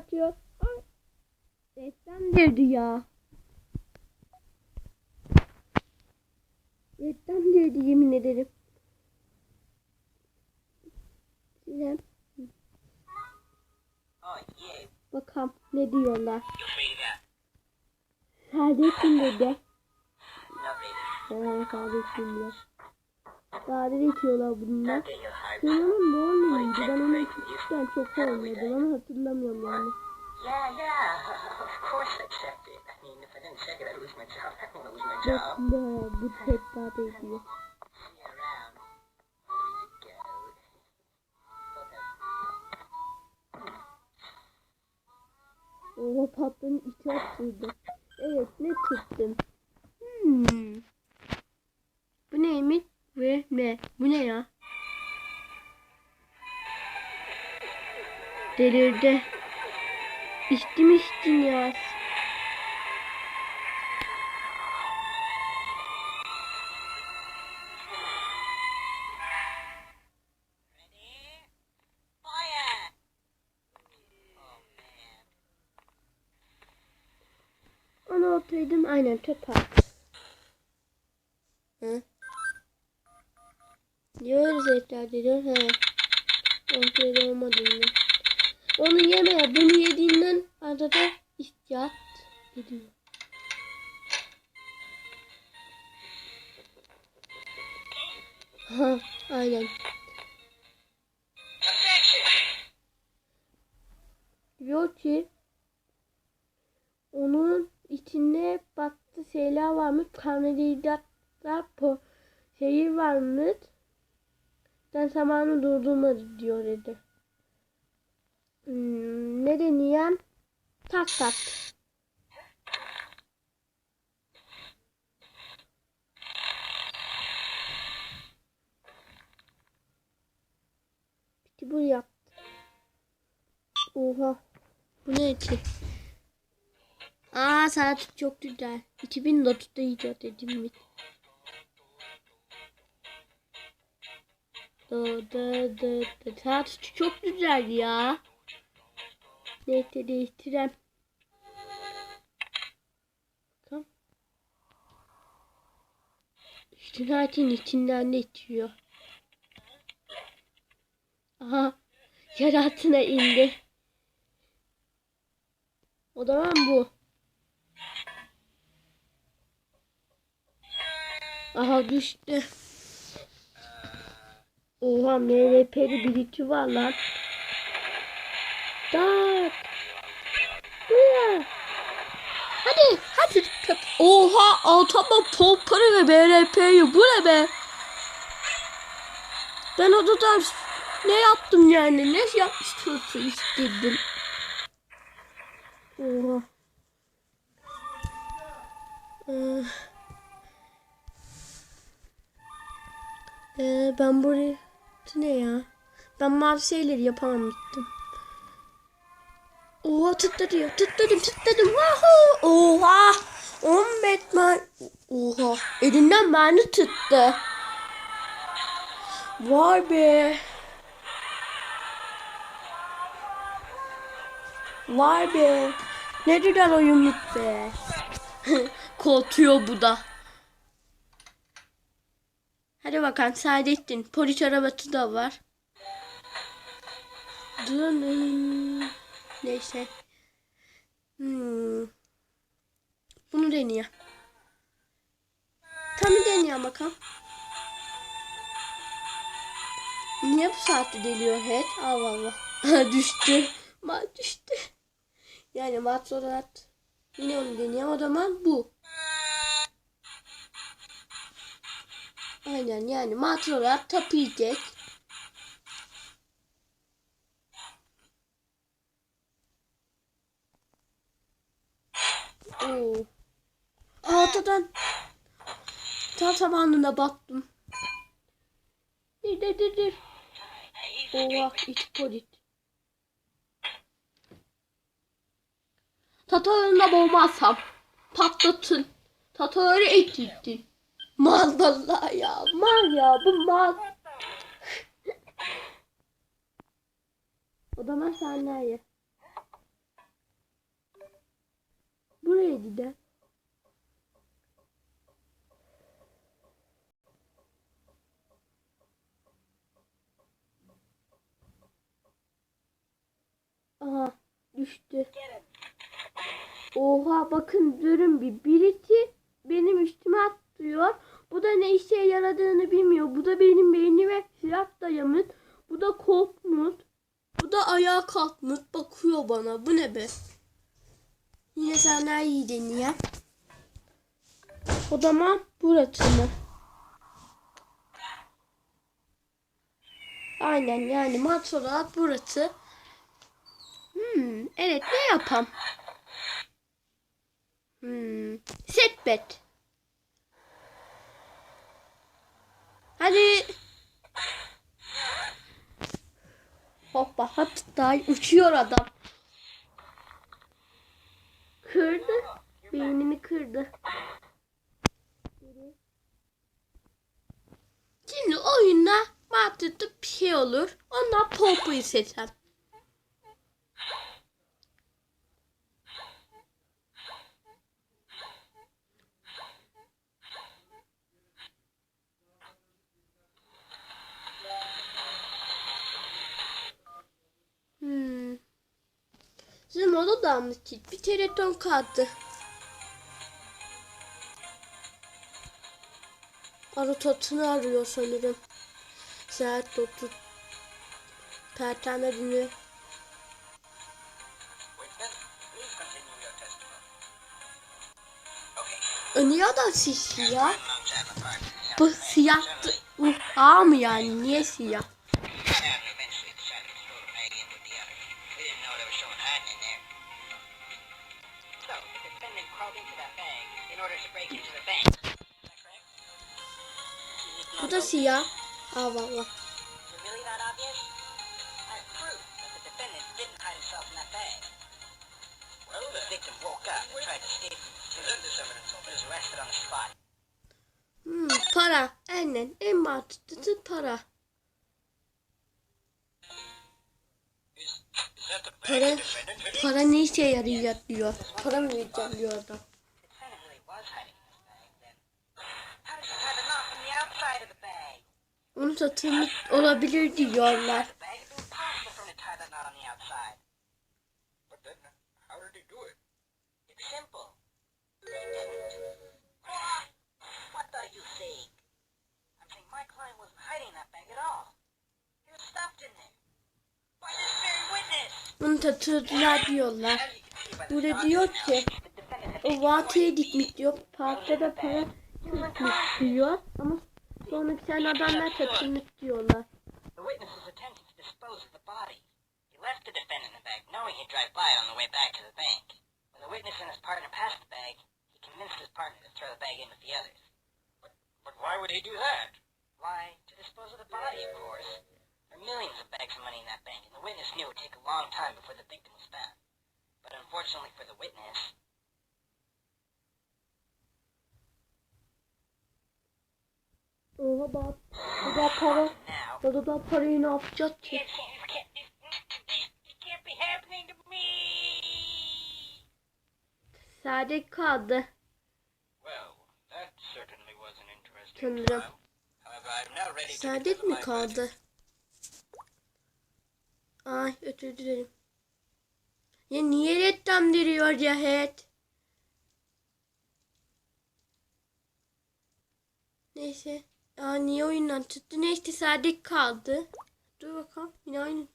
atıyor. Ay. Reklam girdi ya. Reklam girdi yemin ederim. Yeah. Bakalım ne diyorlar. Kardeşim dedi. Ha, kardeşim diyor. Sade içiyorlar bunlar. Onun ne oluyordu? Ben onu küçükken çok oynadım ama hatırlamıyorum yani. Yeah, yeah. Of course I checked it. I mean, if I didn't check it, I'd lose my job. I don't want to lose my job. Bekle, bu. Here you go. Oha patlanın içi açıldı. Evet ne tuttum? Delirdi. İçtim içtim ya. Ready? Fire! Man. Onu oturdum aynen çöp. Hı? Diyoruz tekrar diyor. He. Kontrol olmadı mı? Onu yeme. Bunu yediğinden arada ihtiyat ediyor. Ha, aynen. Diyor ki onun içinde baktı şeyler varmış. Karbonhidratlar po şeyi varmış. Sen zamanı durdurmadı diyor dedi. Hmm, ne deniyor? Tak tak. Bitti bu yaptı. Oha. Bu ne ki? Aa saat çok güzel. 2004'te icat edilmiş. Da da da da. Saat çok güzel ya. Neyse değiştirem. Bakalım. Saatin içinden ne çıkıyor? Aha. Yer altına indi. O zaman bu. Aha düştü. Oha MVP'li biriki var lan. Tak. Buraya. Hadi hadi. Oha altama pompalı ve BRP'yi bu ne be? Ben odada ne yaptım yani? Ne yapmıştım istedim. Oha. Ee, ee, ben buraya Bu ne ya? Ben mavi şeyleri yapamamıştım. Oha tıkladım, tıkladım, tıkladım. Wahoo! Oha! 10 Batman. Oha! Elinden beni tuttu. Vay be. Vay be. Ne güzel oyunluk be. Koltuyor bu da. Hadi bakalım Saadettin. Polis arabası da var. Dönün. Neyse. Hmm. Bunu deneyeyim. Tam deneyeyim bakalım. Niye bu saatte deliyor head? Allah Allah. düştü. Mat düştü. Yani mat yine onu deneyeyim. O zaman bu. Aynen yani mat olarak tapıyacak. Oo. Ortadan tam zamanında baktım. Dur dur dur dur. Oha iç polit. Tatarına boğmazsam patlatın. Tatarı etildi. Mal vallahi ya. Mal ya bu mal. o zaman sen nereye? buraya gider. Aha düştü. Oha bakın durun bir. Birisi benim üstüme atlıyor. Bu da ne işe yaradığını bilmiyor. Bu da benim beynime silah dayamış. Bu da korkmuş. Bu da ayağa kalkmış. Bakıyor bana. Bu ne be? Yine senden iyi deniyor. O zaman burası mı? Aynen yani maç olarak burası. Hmm, evet ne yapam? Hmm, setbet. Hadi. Hoppa hatta uçuyor adam. Kırdı. Beynimi kırdı. Şimdi oyunda mantıklı bir şey olur. Ondan Popo'yu seçelim. Bizim odadan mı çıktı? Bir telefon kaldı. Arototunu arıyor sanırım. Saat 9. Perşembe günü. E niye time apart. Bu siyahtı. Bu A mı yani? Niye siyah? Someone hiding in there. So, the defendant crawled into that bag in order to break into the bank. Bu da siyah. Aa valla. Hmm, para. Aynen. En mantıklısı para. Para, para ne işe yarayacak diyor. Para mı vereceğim diyor adam. The defendant really was satıldılar diyorlar. Burada diyor ki o vatiye gitmiş diyor. Parkta da para gitmiş diyor. Ama sonra bir tane adamlar satılmış diyorlar. But, but why would he do that? Why, to dispose of the body, of course. There are millions of bags of money in that bank, and the witness knew it would take a long time before the victim was found. But unfortunately for the witness, Oha bak. Bu da para. now, O da parayı ne yapacak ki? This can't, this, this can't be happening to me! Sade kaldı. Well, that certainly was an interesting Sanırım. trial. However, I'm now ready to Saadet deliver mi my kaldı? Ay özür dilerim. Ya niye reklam veriyor ya het? Neyse. Aa niye oyundan çıktı? Neyse Saadet kaldı. Dur bakalım yine aynı.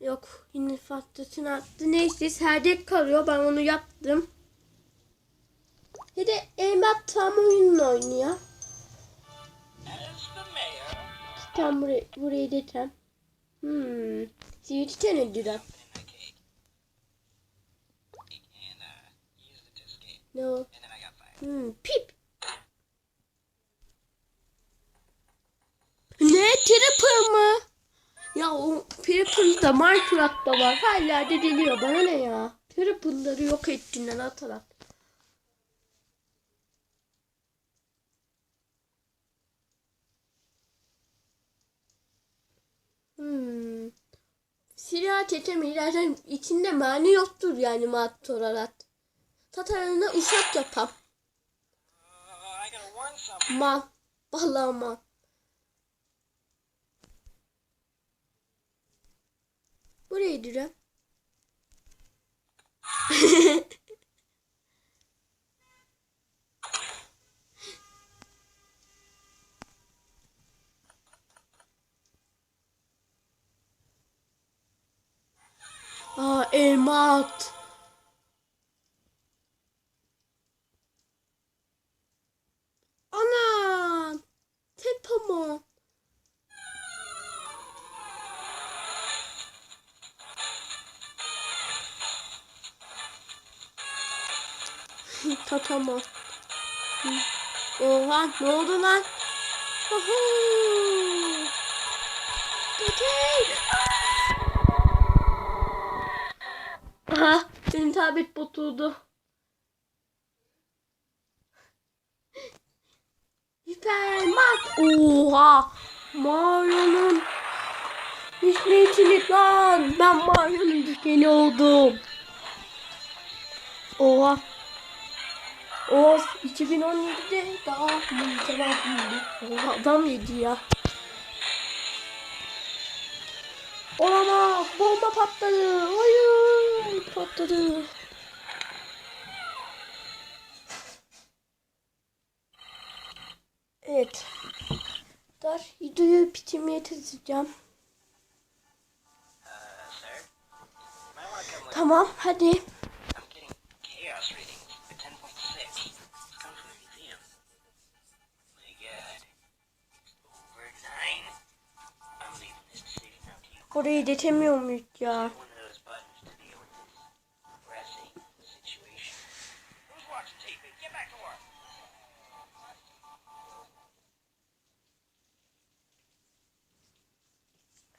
Yok yine farklısını attı. Neyse Saadet kalıyor. Ben onu yaptım. Ya da Emrah tam oyunla oynuyor. Tam buraya, buraya detem. Hmm. Sivri tane durak. put in my cake. And, use it to escape. Ne o? And then I got fired. Hmm. Pip. Ne? Tripper mı? Ya o Tripper da Minecraft'ta var. Her yerde deliyor. Bana ne ya? Tripper'ları yok ettiğinden atarak. Hmm. Silah çetemeyi zaten içinde mani yoktur yani mat olarak. Tatarına uşak yapam. Mal. Vallahi mal. Buraya direm. Aa elma at. Anam. Tepamon. Tatamon. Oha ne oldu lan? Oho. Tutay. Aha benim tablet bozuldu. Hipermat. Oha. Mario'nun düşmeyicilik lan. Ben Mario'nun düşmeni oldum. Oha. O 2017'de daha cevabıydı. Oha adam yedi ya. Olamaz. Bomba patladı. Hayır. Patladı. Evet. Dar videoyu bitirmeye çalışacağım. With Tamam hadi. Get back to work.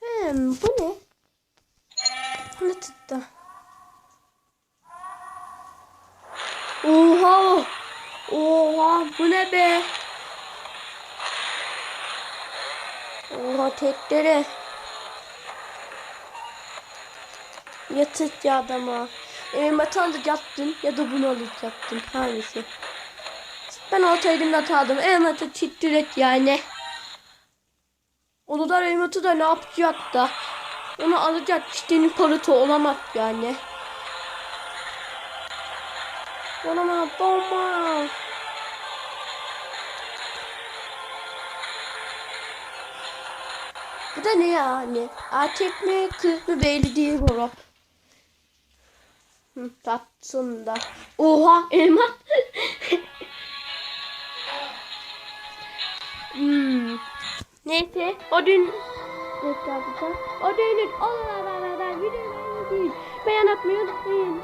Hmm, bu ne? Bu ne tuttu? Oha! Oha bu ne be? Oha tekleri. Yatırt ya adama. Elmatı alacaktın ya da bunu alacaktın. Hangisi? Ben orta elimle atardım. Elmatı çittiret yani. Onu da Remote'u da ne yapacak da? Onu alacak kişinin parıtı olamaz yani. Olamaz bomba. Bu da ne yani? Erkek mi kız mı belli değil bu Hı, tatsın da. Oha elma. hmm. Neyse o dün Bekle yapacağım. O dünün olalardan videoyu beğenmeyi unutmayın.